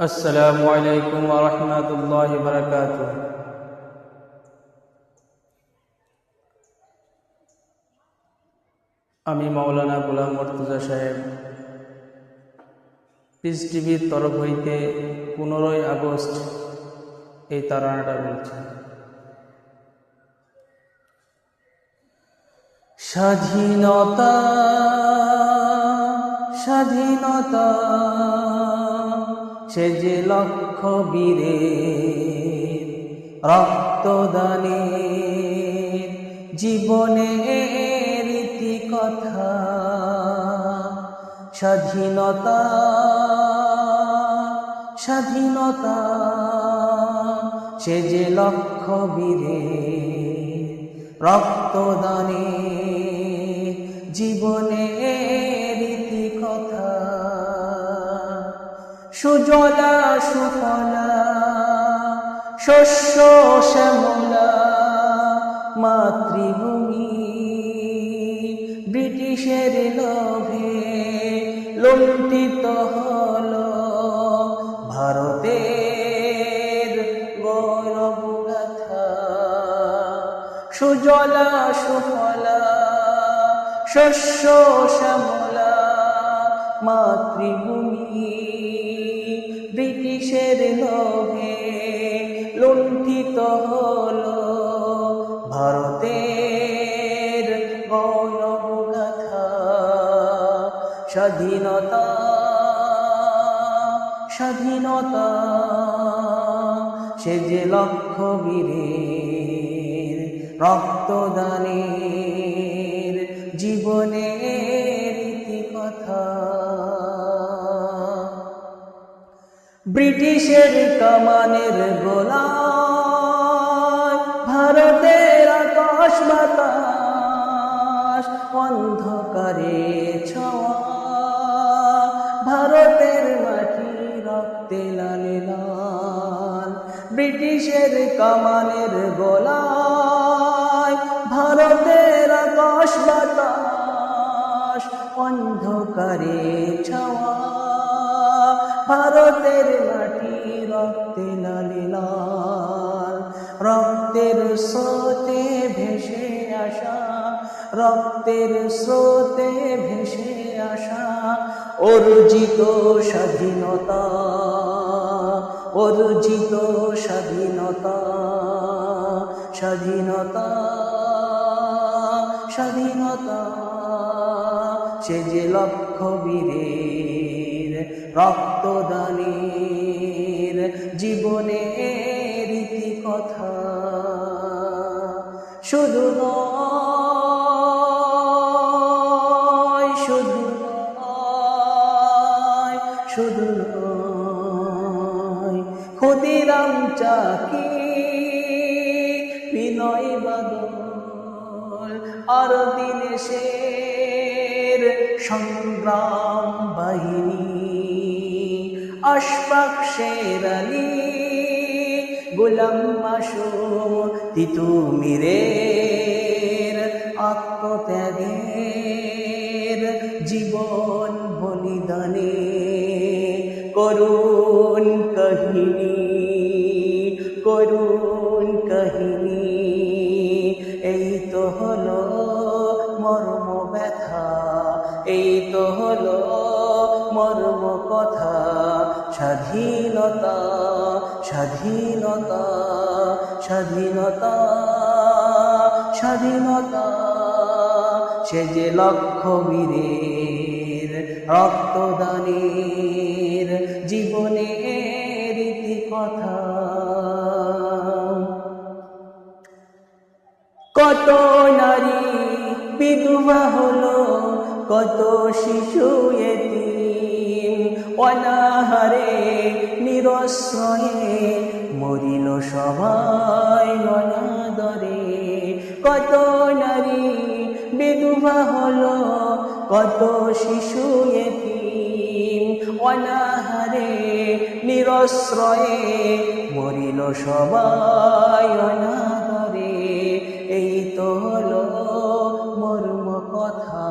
আসসালামু আলাইকুম রহমতুল্লাহ বরকাত আমি মাওলানা গোলাম মর্তুজা সাহেব পিস টিভির তরফ হইতে পনেরোই আগস্ট এই তারানাটা বলছে। স্বাধীনতা স্বাধীনতা সে যে লক্ষ্য বীরে রক্তদানে। জীবনের রীতি কথা স্বাধীনতা স্বাধীনতা, সে যে লক্ষ্য বীরে রক্তদানে। সুজলা সুফলা, শস্য শ্যামলা, মাতৃভূমি, ব্রিটিশের লোভে লুণ্ঠিত হল ভারতের গৌরব গাথা সুজলা সুফলা, শস্য শ্যামলা, মাতৃভূমি ব্রিটিশের লোভে লুণ্ঠিত হল ভারতের গৌরব গাথা স্বাধীনতা স্বাধীনতা। সে যে লক্ষ্য বীরের রক্তদানের জীবনের কথা ব্রিটিশের কামানের গোলায়, ভারতের আকাশ বাতাস, অন্ধকারে ছোঁয়া। ভারতের মাটি রক্তে লালে লাল। ব্রিটিশের কামানের গোলায়, ভারতের আকাশ বাতাস, অন্ধকারে ছাওয়া ভারতের মাটি রক্তে লালে লাল। রক্তের স্রোতে ভেসে আসা, রক্তের স্রোতে ভেসে আসা অর্জিত স্বাধীনতা অর্জিত স্বাধীনতা স্বাধীনতা স্বাধীনতা। সে যে লক্ষ্য বীরের রক্তদানের জীবনের রীতি কথা শুধু নয় শুধু নয় শুধু নয় চাকি, বিনয় বাদল, আর দিনেশের সংগ্রাম বাহিনী। আশফাক শের আলী মাসুম তিতুমিরের আত্মত্যাগের জীবন বলিদানে করুণ কাহিনী করুণ কাহিনী। এই তো হলো মর্ম ব্যথা এই তো হলো স্বাধীনতা স্বাধীনতা স্বাধীনতা স্বাধীনতা। সে যে লক্ষ্য বীরের রক্তদানের জীবনের রীতি কথা কত নারী বিধবা হলো, কত শিশু এতিম অনাহারে নিরশ্রয়ে মরিল সবাই অনাদরে। কত নারী বিধবা হলো, কত শিশু এতিম। অনাহারে নিরশ্রয়ে মরিল সবাই অনাদরে। এই তো হলো মর্ম কথা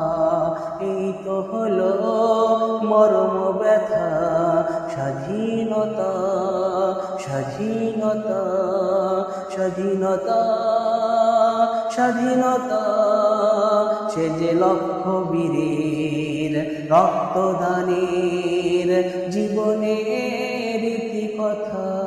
এই তো হলো মরম ব্যথা স্বাধীনতা স্বাধীনতা স্বাধীনতা স্বাধীনতা। সে যে লক্ষ্য বীরের রক্তদানের জীবনের কথা